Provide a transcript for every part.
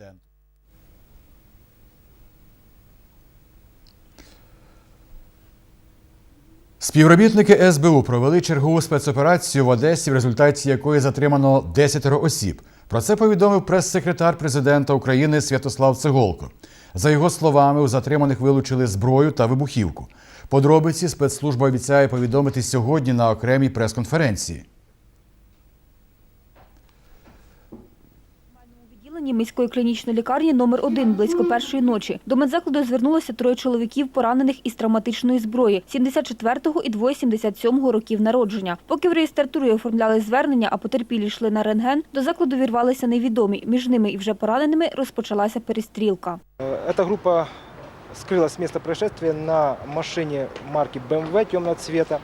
президенту. Співробітники СБУ провели чергову спецоперацію в Одесі, в результаті якої затримано 10 осіб. Про це повідомив прес-секретар президента України Святослав Цеголко. За його словами, у затриманих вилучили зброю та вибухівку. Подробиці спецслужба обіцяє повідомити сьогодні на окремій прес-конференції. У відділенні міської клінічної лікарні номер 1 близько першої ночі. До медзакладу звернулося троє чоловіків, поранених із травматичної зброї 74-го і двоє 77-го років народження. Поки в реєстратурі оформляли звернення, а потерпілі йшли на рентген, до закладу вірвалися невідомі. Між ними і вже пораненими розпочалася перестрілка. Э, Эта группа скрылась с места происшествия на машине марки BMW темного цвета.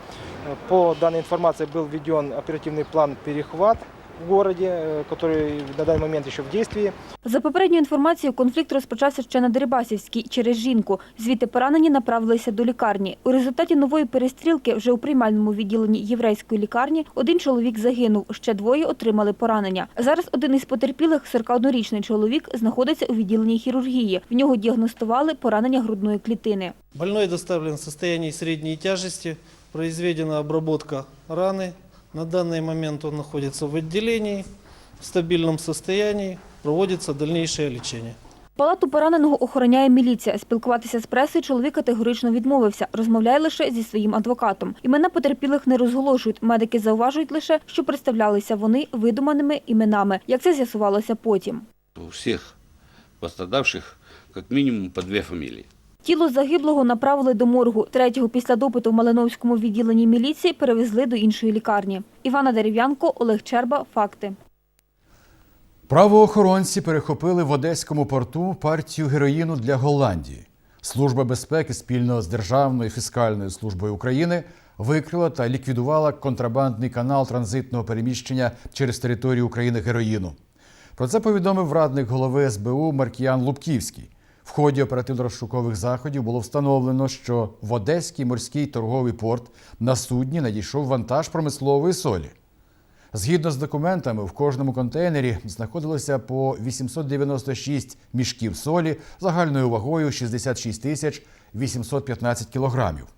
Э, По данной информации был введен оперативный план «Перехват» в городе, э, который на данный момент еще в действии. За попередньою інформацією, конфлікт розпочався ще на Дерибасівській через жінку. Звідти поранені направилися до лікарні. У результаті нової перестрілки вже у приймальному відділенні єврейської лікарні один чоловік загинув, ще двоє отримали поранення. Зараз один із потерпілих, 41-річний чоловік, знаходиться у відділенні хірургії. В нього діагностували поранення грудної клітини. Больной доставлен в состоянии средней тяжести, произведена обработка раны. На данный момент он находится в отделении, в стабильном состоянии, проводится дальнейшее лечение. Палату пораненого охороняє міліція. Спілкуватися з пресою чоловік категорично відмовився. Розмовляє лише зі своїм адвокатом. Імена потерпілих не розголошують. Медики зауважують лише, що представлялися вони видуманими іменами, як це з'ясувалося потім. У всех пострадавших как минимум по две фамилии. Тіло загиблого направили до моргу. Третього після допиту в Малиновському відділенні міліції перевезли до іншої лікарні. Івана Дерев'янко, Олег Черба. Факти. Правоохоронці перехопили в Одеському порту партію героїну для Голландії. Служба безпеки спільно з Державною фіскальною службою України викрила та ліквідувала контрабандний канал транзитного переміщення через територію України героїну. Про це повідомив радник голови СБУ Маркіян Лубківський. В ході оперативно-розшукових заходів було встановлено, що в Одеський морський торговий порт на судні надійшов вантаж промислової солі. Згідно з документами, в кожному контейнері знаходилося по 896 мішків солі загальною вагою 66 тисяч 815 кілограмів.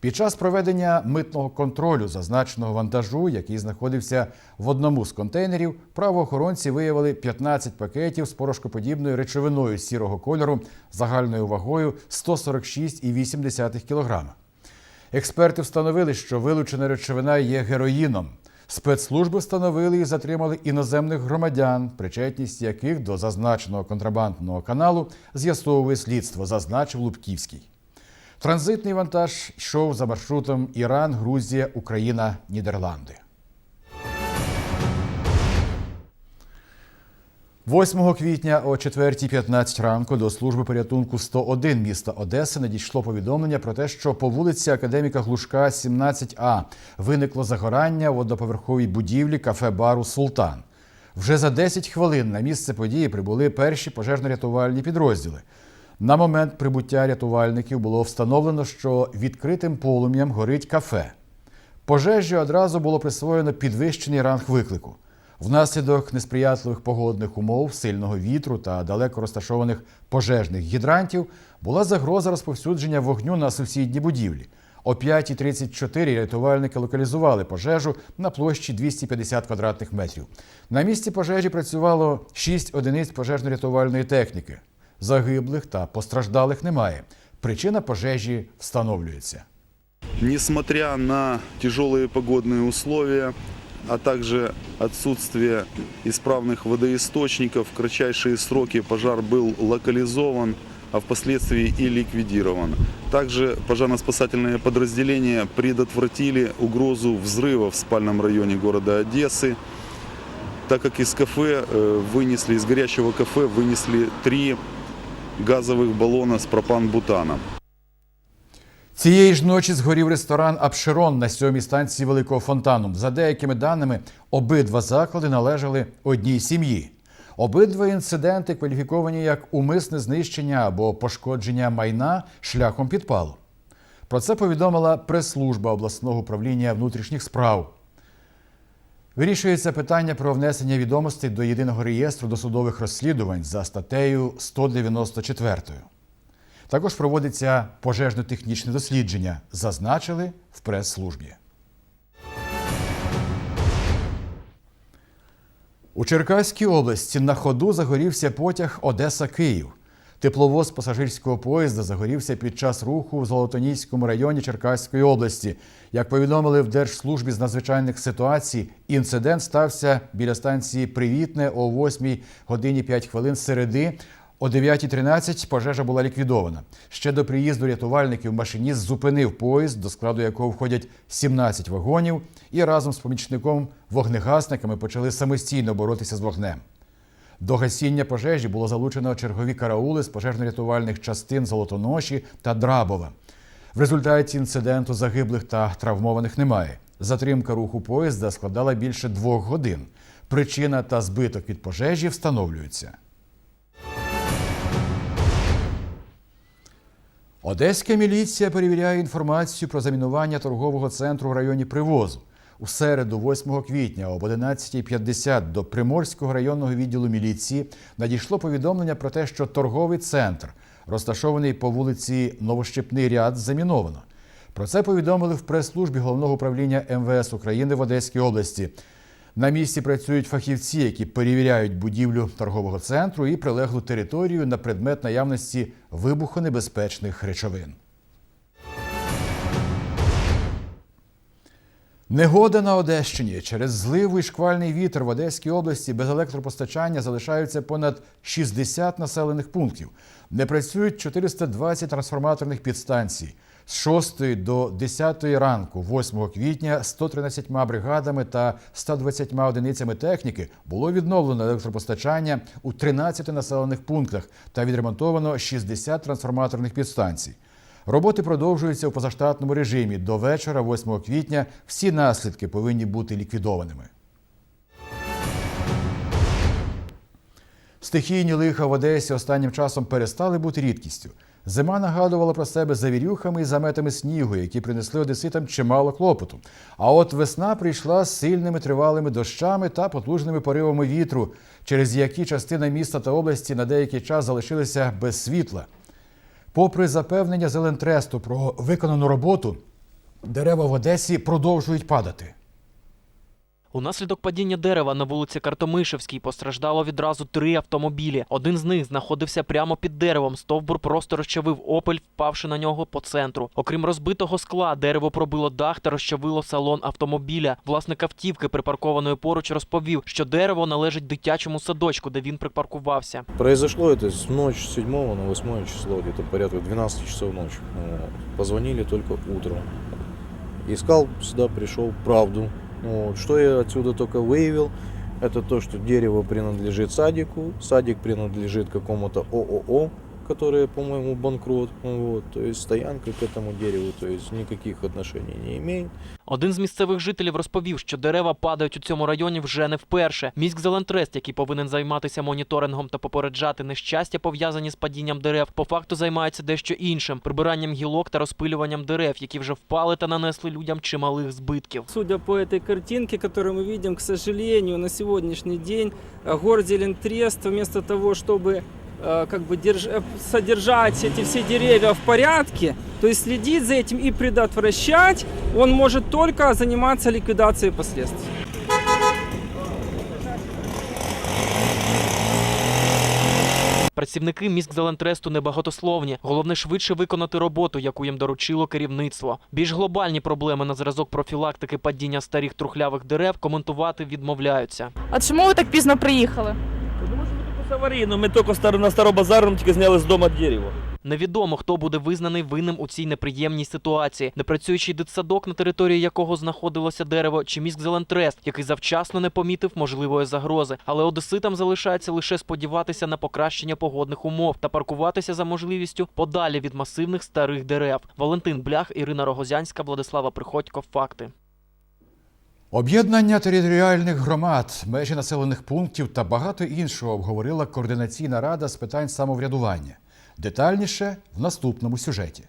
Під час проведення митного контролю зазначеного вантажу, який знаходився в одному з контейнерів, правоохоронці виявили 15 пакетів з порошкоподібною речовиною сірого кольору загальною вагою 146,8 кілограма. Експерти встановили, що вилучена речовина є героїном. Спецслужби встановили і затримали іноземних громадян, причетність яких до зазначеного контрабандного каналу з'ясовує слідство, зазначив Лубківський. Транзитний вантаж йшов за маршрутом Іран, Грузія, Україна, Нідерланди. 8 квітня о 4.15 ранку до служби порятунку 101 міста Одеси надійшло повідомлення про те, що по вулиці Академіка Глушка, 17А, виникло загорання в одноповерховій будівлі кафе-бару Султан. Вже за 10 хвилин на місце події прибули перші пожежно-рятувальні підрозділи. На момент прибуття рятувальників було встановлено, що відкритим полум'ям горить кафе. Пожежі одразу було присвоєно підвищений ранг виклику. Внаслідок несприятливих погодних умов, сильного вітру та далеко розташованих пожежних гідрантів була загроза розповсюдження вогню на сусідні будівлі. О 5.34 рятувальники локалізували пожежу на площі 250 квадратних метрів. На місці пожежі працювало 6 одиниць пожежно-рятувальної техніки. Загиблих та постраждалих немає. Причина пожежі встановлюється. Несмотря на тяжелые погодные условия, а также отсутствие исправных водоисточников, в кратчайшие сроки пожар был локализован, а впоследствии и ликвидирован. Также пожарно-спасательные подразделения предотвратили угрозу взрыва в спальном районе города Одессы, так как из кафе э, вынесли, из горящего кафе вынесли три газовых баллона с пропан-бутаном. Цієї ж ночі згорів ресторан Апшерон на сьомій станції Великого Фонтану. За деякими даними, обидва заклади належали одній сім'ї. Обидва інциденти кваліфіковані як умисне знищення або пошкодження майна шляхом підпалу. Про це повідомила прес-служба обласного управління внутрішніх справ. Вирішується питання про внесення відомостей до єдиного реєстру досудових розслідувань за статтею 194. Також проводиться пожежно-технічне дослідження, зазначили в прес-службі. У Черкаській області на ходу загорівся потяг Одеса-Київ. Тепловоз пасажирського поїзда загорівся під час руху в Золотоніському районі Черкаської області. Як повідомили в Держслужбі з надзвичайних ситуацій, інцидент стався біля станції Привітне о 8 годині 5 хвилин середи. О 9.13 пожежа була ліквідована. Ще до приїзду рятувальників машиніст зупинив поїзд, до складу якого входять 17 вагонів, і разом з помічником вогнегасниками почали самостійно боротися з вогнем. До гасіння пожежі було залучено чергові караули з пожежно-рятувальних частин Золотоноші та Драбова. В результаті інциденту загиблих та травмованих немає. Затримка руху поїзда складала більше двох годин. Причина та збиток від пожежі встановлюються. Одеська міліція перевіряє інформацію про замінування торгового центру в районі Привозу. У середу, 8 квітня об 11.50 до Приморського районного відділу міліції надійшло повідомлення про те, що торговий центр, розташований по вулиці Новощепний ряд, заміновано. Про це повідомили в прес-службі головного управління МВС України в Одеській області. На місці працюють фахівці, які перевіряють будівлю торгового центру і прилеглу територію на предмет наявності вибухонебезпечних речовин. Негода на Одещині через зливу і шквальний вітер в Одеській області без електропостачання залишаються понад 60 населених пунктів. Не працюють 420 трансформаторних підстанцій. З 6 до 10 ранку, 8 квітня, 113 бригадами та 120 одиницями техніки було відновлено електропостачання у 13 населених пунктах та відремонтовано 60 трансформаторних підстанцій. Роботи продовжуються у позаштатному режимі. До вечора, 8 квітня, всі наслідки повинні бути ліквідованими. Стихійні лиха в Одесі останнім часом перестали бути рідкістю. Зима нагадувала про себе завірюхами і заметами снігу, які принесли одеситам чимало клопоту. А от весна прийшла з сильними тривалими дощами та потужними поривами вітру, через які частина міста та області на деякий час залишилися без світла. Попри запевнення Зелентресту про виконану роботу, дерева в Одесі продовжують падати. Унаслідок падіння дерева на вулиці Картомишевській постраждало відразу три автомобілі. Один з них знаходився прямо під деревом. Стовбур просто розчавив опель, впавши на нього по центру. Окрім розбитого скла, дерево пробило дах та розчавило салон автомобіля. Власник автівки, припаркованої поруч, розповів, що дерево належить дитячому садочку, де він припаркувався. Произошло это с ночи с 7 на 8 число, где-то порядка 12 часов. Вот. Позвонили только утром. Искал сюда, пришел правду. Вот. Что я отсюда только выявил, это то, что дерево принадлежит садику, садик принадлежит какому-то ООО, которое, по-моему, банкрот. Вот. То есть стоянка к этому дереву, то есть никаких отношений не имеет. Один з місцевих жителів розповів, що дерева падають у цьому районі вже не вперше. Міськзелентрест, який повинен займатися моніторингом та попереджати нещастя, пов'язані з падінням дерев, по факту займається дещо іншим прибиранням гілок та розпилюванням дерев, які вже впали та нанесли людям чималих збитків. Судя по этой картинке, которую мы видим, к сожалению, на сегодняшний день э, Горзелентрест вместо того, чтобы э, как бы держ- э, содержать эти все деревья в порядке, то есть следить за этим и предотвращать, он может только заниматься ликвидацией последствий. Працівники міськзелентресту небагатословні. Головне швидше виконати роботу, яку їм доручило керівництво. Більш глобальні проблеми на зразок профілактики падіння старих трухлявих дерев коментувати відмовляються. А чому ви так пізно приїхали? Аварійно, ми тільки на Старобазарному тільки зняли з дому дерево. Невідомо, хто буде визнаний винним у цій неприємній ситуації. Непрацюючий дитсадок, на території якого знаходилося дерево, чи міськзелентрест, який завчасно не помітив можливої загрози. Але одеситам залишається лише сподіватися на покращення погодних умов та паркуватися за можливістю подалі від масивних старих дерев. Валентин Блях, Ірина Рогозянська, Владислава Приходько. Факти. Об'єднання територіальних громад, межі населених пунктів та багато іншого обговорила координаційна рада з питань самоврядування. Детальніше в наступному сюжеті.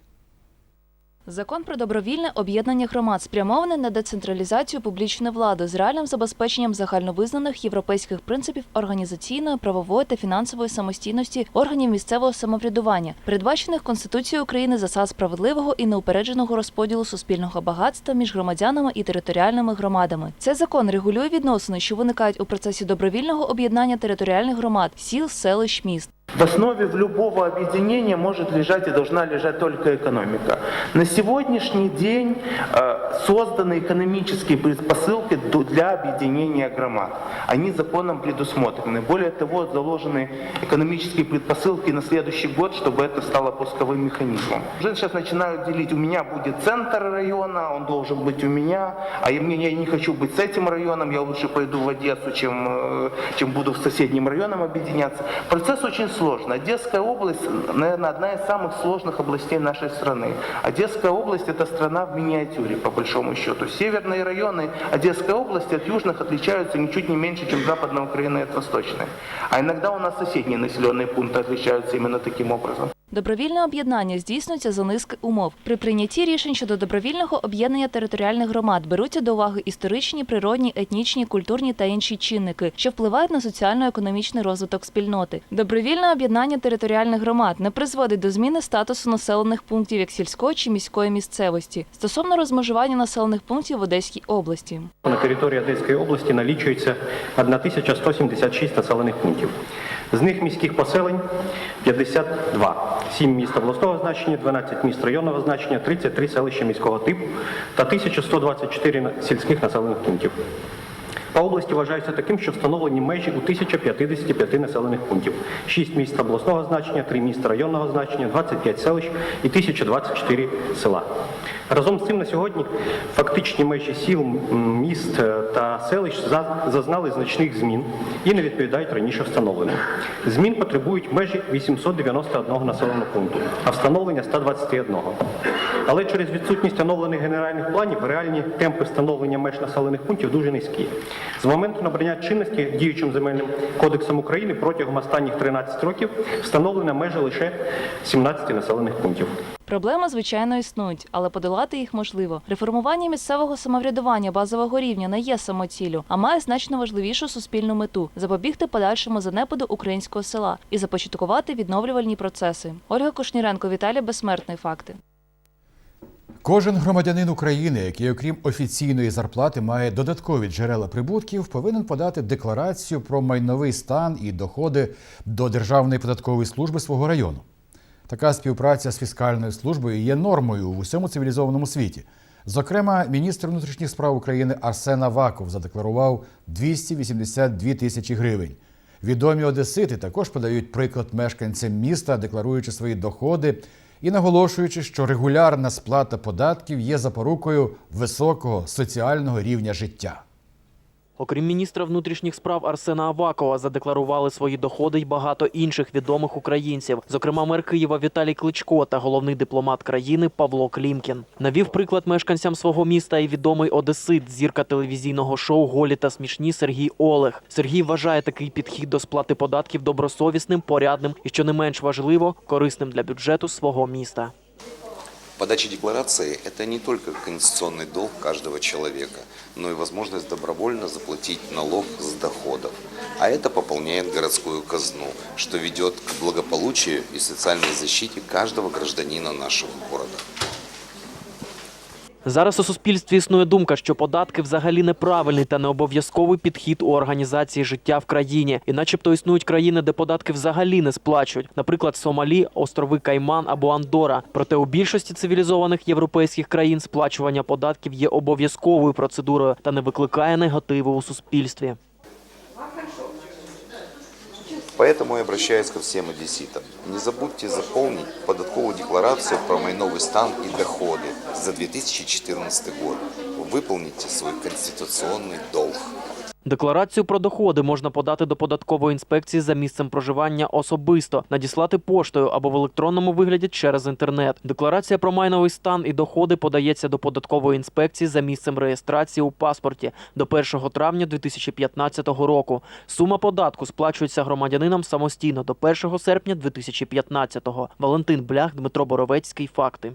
Закон про добровільне об'єднання громад спрямований на децентралізацію публічної влади з реальним забезпеченням загальновизнаних європейських принципів організаційної, правової та фінансової самостійності органів місцевого самоврядування, передбачених Конституцією України засад справедливого і неупередженого розподілу суспільного багатства між громадянами і територіальними громадами. Цей закон регулює відносини, що виникають у процесі добровільного об'єднання територіальних громад, сіл, селищ, міст. В основе в любого объединения может лежать и должна лежать только экономика. На сегодняшний день э, созданы экономические предпосылки для объединения громад. Они законом предусмотрены. Более того, заложены экономические предпосылки на следующий год, чтобы это стало пусковым механизмом. Уже сейчас начинают делить, у меня будет центр района, он должен быть у меня, а я, я не хочу быть с этим районом, я лучше пойду в Одессу, чем, э, чем буду с соседним районом объединяться. Процесс очень сложный. Одесская область, наверное, одна из самых сложных областей нашей страны. Одесская область – это страна в миниатюре, по большому счету. Северные районы Одесской области от южных отличаются ничуть не меньше, чем западная Украина от восточной. А иногда у нас соседние населенные пункты отличаются именно таким образом. Добровільне об'єднання здійснюється за низки умов. При прийнятті рішень щодо добровільного об'єднання територіальних громад беруться до уваги історичні, природні, етнічні, культурні та інші чинники, що впливають на соціально-економічний розвиток спільноти. Добровільне об'єднання територіальних громад не призводить до зміни статусу населених пунктів як сільської чи міської місцевості стосовно розмежування населених пунктів в Одеській області. На території Одеської області налічується 1176 населених пунктів. З них міських поселень 52, 7 міст обласного значення, 12 міст районного значення, 33 селища міського типу та 1124 сільських населених пунктів. По області вважається таким, що встановлені межі у 1055 населених пунктів, 6 міст обласного значення, 3 міста районного значення, 25 селищ і 1024 села. Разом з цим на сьогодні фактичні межі сіл, міст е, та селищ зазнали значних змін і не відповідають раніше встановленим. Змін потребують межі 891 населеного пункту, а встановлення 121. Але через відсутність оновлених генеральних планів реальні темпи встановлення меж населених пунктів дуже низькі. З моменту набрання чинності діючим земельним кодексом України протягом останніх 13 років встановлено межі лише 17 населених пунктів. Проблеми, звичайно, існують, але подолати їх можливо. Реформування місцевого самоврядування базового рівня не є самоціллю, а має значно важливішу суспільну мету запобігти подальшому занепаду українського села і започаткувати відновлювальні процеси. Ольга Кушніренко, Віталій Безсмертний. Факти. Кожен громадянин України, який, окрім офіційної зарплати, має додаткові джерела прибутків, повинен подати декларацію про майновий стан і доходи до Державної податкової служби свого району. Така співпраця з фіскальною службою є нормою в усьому цивілізованому світі. Зокрема, міністр внутрішніх справ України Арсен Аваков задекларував 282 тисячі гривень. Відомі одесити також подають приклад мешканцям міста, декларуючи свої доходи і наголошуючи, що регулярна сплата податків є запорукою високого соціального рівня життя. Окрім міністра внутрішніх справ Арсена Авакова, задекларували свої доходи й багато інших відомих українців, зокрема мер Києва Віталій Кличко та головний дипломат країни Павло Клімкін. Навів приклад мешканцям свого міста і відомий одесит, зірка телевізійного шоу Голі та смішні Сергій Олег. Сергій вважає такий підхід до сплати податків добросовісним, порядним і, що не менш важливо, корисним для бюджету свого міста. Подача декларации – это не только конституционный долг каждого человека, но и возможность добровольно заплатить налог с доходов. А это пополняет городскую казну, что ведет к благополучию и социальной защите каждого гражданина нашего города. Зараз у суспільстві існує думка, що податки взагалі неправильний та не обов'язковий підхід у організації життя в країні, і начебто існують країни, де податки взагалі не сплачують, наприклад, Сомалі, острови Кайман або Андора. Проте у більшості цивілізованих європейських країн сплачування податків є обов'язковою процедурою та не викликає негативу у суспільстві. Поэтому я обращаюсь ко всем одесситам. Не забудьте заполнить податковую декларацию про мой новый стан и доходы за 2014 год. Вы выполните свой конституционный долг. Декларацію про доходи можна подати до податкової інспекції за місцем проживання особисто, надіслати поштою або в електронному вигляді через інтернет. Декларація про майновий стан і доходи подається до податкової інспекції за місцем реєстрації у паспорті до 1 травня 2015 року. Сума податку сплачується громадянинам самостійно до 1 серпня 2015. Валентин Блях, Дмитро Боровецький. Факти.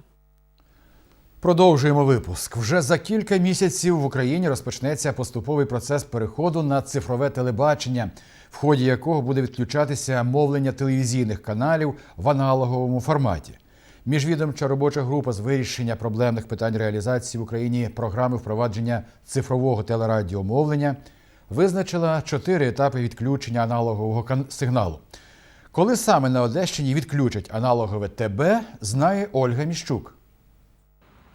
Продовжуємо випуск. Вже за кілька місяців в Україні розпочнеться поступовий процес переходу на цифрове телебачення, в ході якого буде відключатися мовлення телевізійних каналів в аналоговому форматі. Міжвідомча робоча група з вирішення проблемних питань реалізації в Україні програми впровадження цифрового телерадіомовлення визначила чотири етапи відключення аналогового сигналу. Коли саме на Одещині відключать аналогове ТБ, знає Ольга Міщук.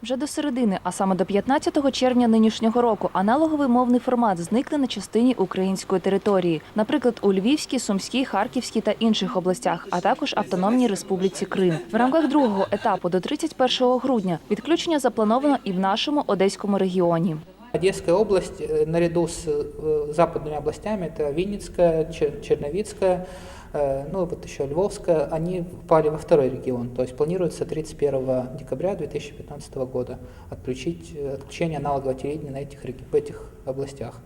Вже до середини, а саме до 15 червня нинішнього року, аналоговий мовний формат зникне на частині української території, наприклад, у Львівській, Сумській, Харківській та інших областях, а також Автономній Республіці Крим. В рамках другого етапу до 31 грудня відключення заплановано і в нашому одеському регіоні. Одесская область, э, наряду с э, западными областями, это Винницкая, Чер- Черновицкая, э, ну вот еще Львовская, они попали во второй регион. То есть планируется 31 декабря 2015 года отключить, э, отключение аналогового телевидения на этих, в этих областях.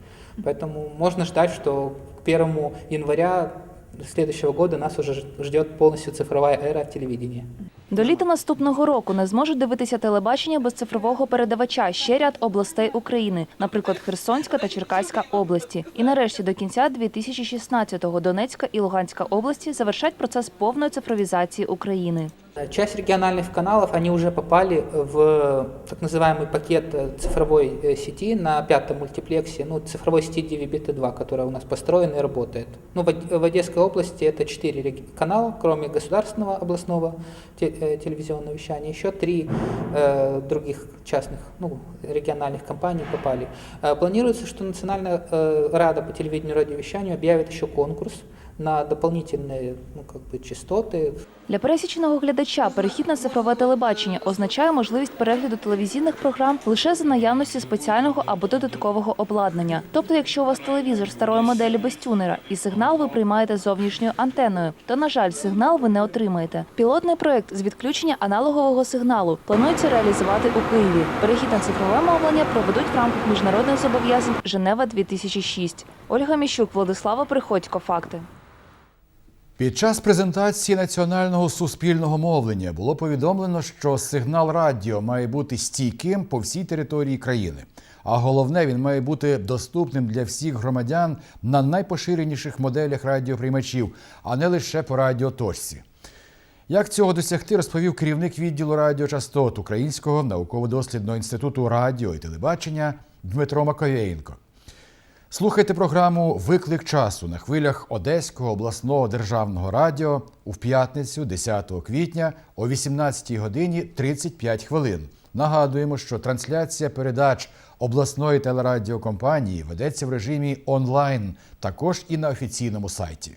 Поэтому можно ждать, что к 1 января следующего года нас уже ждет полностью цифровая эра телевидения. До літа наступного року не зможуть дивитися телебачення без цифрового передавача ще ряд областей України, наприклад, Херсонська та Черкаська області. І нарешті до кінця 2016-го Донецька і Луганська області завершать процес повної цифровізації України. Часть региональных каналов, они уже попали в так называемый пакет э, цифровой э, сети на пятом мультиплексе, ну, цифровой сети DVB-T2, которая у нас построена и работает. Ну, в, Од- в Одесской области это четыре канала, кроме государственного областного те- э, телевизионного вещания, еще три э, других частных, ну, региональных компаний попали. Э, планируется, что Национальная э, Рада по телевидению и радиовещанию объявит еще конкурс на дополнительные ну, как бы, частоты, Для пересічного глядача перехід на цифрове телебачення означає можливість перегляду телевізійних програм лише за наявності спеціального або додаткового обладнання. Тобто, якщо у вас телевізор старої моделі без тюнера і сигнал ви приймаєте зовнішньою антеною, то на жаль, сигнал ви не отримаєте. Пілотний проект з відключення аналогового сигналу планується реалізувати у Києві. Перехід на цифрове мовлення проведуть в рамках міжнародних зобов'язань Женева 2006 Ольга Міщук, Владислава Приходько. Факти. Під час презентації національного суспільного мовлення було повідомлено, що сигнал радіо має бути стійким по всій території країни. А головне, він має бути доступним для всіх громадян на найпоширеніших моделях радіоприймачів, а не лише по радіоточці. Як цього досягти, розповів керівник відділу радіочастот Українського науково-дослідного інституту радіо і телебачення Дмитро Маковєєнко. Слухайте програму Виклик часу на хвилях Одеського обласного державного радіо у п'ятницю, 10 квітня о 18 годині 35 хвилин. Нагадуємо, що трансляція передач обласної телерадіокомпанії ведеться в режимі онлайн, також і на офіційному сайті.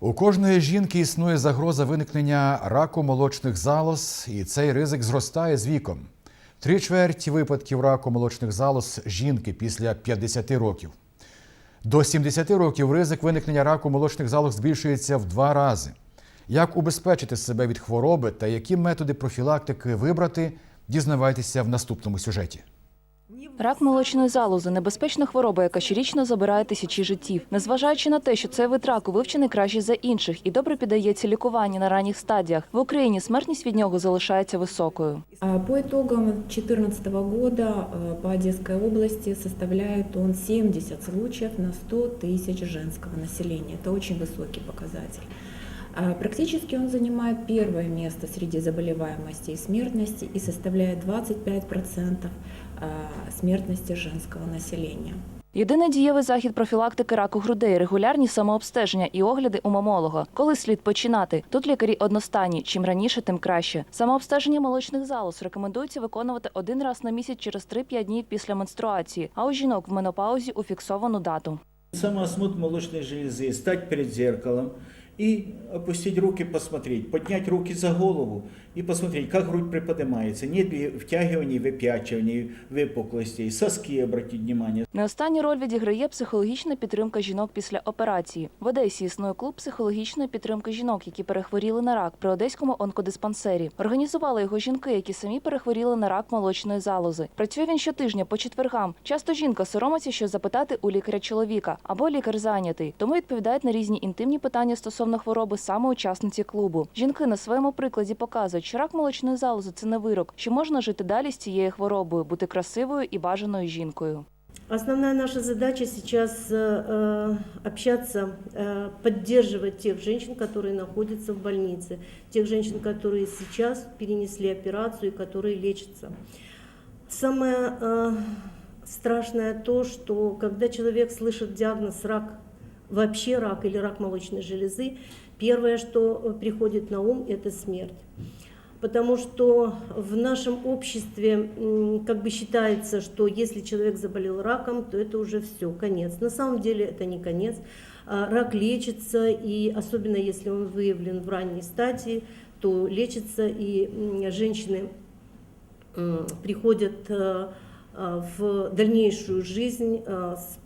У кожної жінки існує загроза виникнення раку молочних залоз, і цей ризик зростає з віком. Три чверті випадків раку молочних залоз жінки після 50 років. До 70 років ризик виникнення раку молочних залоз збільшується в два рази. Як убезпечити себе від хвороби та які методи профілактики вибрати, дізнавайтеся в наступному сюжеті. Рак молочної залози небезпечна хвороба, яка щорічно забирає тисячі життів. Незважаючи на те, що цей вид раку вивчений краще за інших і добре піддається лікуванню на ранніх стадіях, в Україні смертність від нього залишається високою. А По итогам 2014 года э, по Одесской области составляет он 70 случаев на 100 тысяч женского населения. Это очень высокий показатель. А Практически он занимает первое место среди заболеваемости и смертности и составляет 25% а, смертности женского населения. Єдиний дієвий захід профілактики раку грудей регулярні самообстеження і огляди у мамолога. Коли слід починати? Тут лікарі одностайні. Чим раніше, тим краще. Самообстеження молочних залоз рекомендується виконувати один раз на місяць через 3-5 днів після менструації, а у жінок в менопаузі у фіксовану дату. Самоосмотр молочной железы, стать перед зеркалом и опустить руки, посмотреть, поднять руки за голову и посмотреть, как грудь приподнимается, нет ли втягиваний, выпуклостей, соски обратить внимание. Не останню роль відіграє психологічна підтримка жінок після операції. В Одесі існує клуб психологічної підтримки жінок, які перехворіли на рак при одеському онкодиспансері. Організували його жінки, які самі перехворіли на рак молочної залози. Працює він щотижня по четвергам. Часто жінка соромиться, що запитати у лікаря чоловіка або лікар зайнятий, тому відповідають на різні інтимні питання стосовно хвороби саме учасниці клубу. Жінки на своєму прикладі показують, що рак молочної залози це не вирок, що можна жити далі з цією хворобою, бути красивою і бажаною жінкою. Основная наша задача сейчас э, общаться, э, поддерживать тех женщин, которые находятся в больнице, тех женщин, которые сейчас перенесли операцию и которые лечатся. Самое э, страшное то, что когда человек слышит диагноз рак, вообще рак или рак молочной железы, первое, что приходит на ум, это смерть Потому что в нашем обществе как бы считается, что если человек заболел раком, то это уже все, конец. На самом деле это не конец. А, Рак лечится, и особенно если он выявлен в ранней стадии, то лечится, и женщины приходят э, э, в дальнейшую жизнь э, с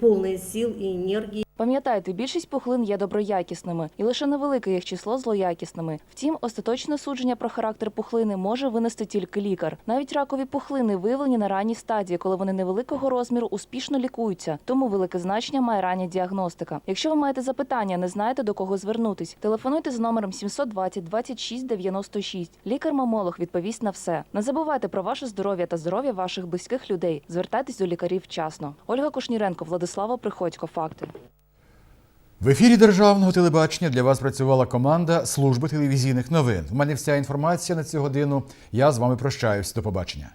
полной сил и энергии. Пам'ятайте, більшість пухлин є доброякісними, і лише невелике їх число злоякісними. Втім, остаточне судження про характер пухлини може винести тільки лікар. Навіть ракові пухлини виявлені на ранній стадії, коли вони невеликого розміру успішно лікуються. Тому велике значення має рання діагностика. Якщо ви маєте запитання, не знаєте до кого звернутись, телефонуйте за номером 720 26 96. Лікар-мамолог відповість на все. Не забувайте про ваше здоров'я та здоров'я ваших близьких людей. Звертайтесь до лікарів вчасно. Ольга Кошніренко, Владислава Приходько. Факти. В ефірі державного телебачення для вас працювала команда служби телевізійних новин. У мене вся інформація на цю годину. Я з вами прощаюсь. До побачення.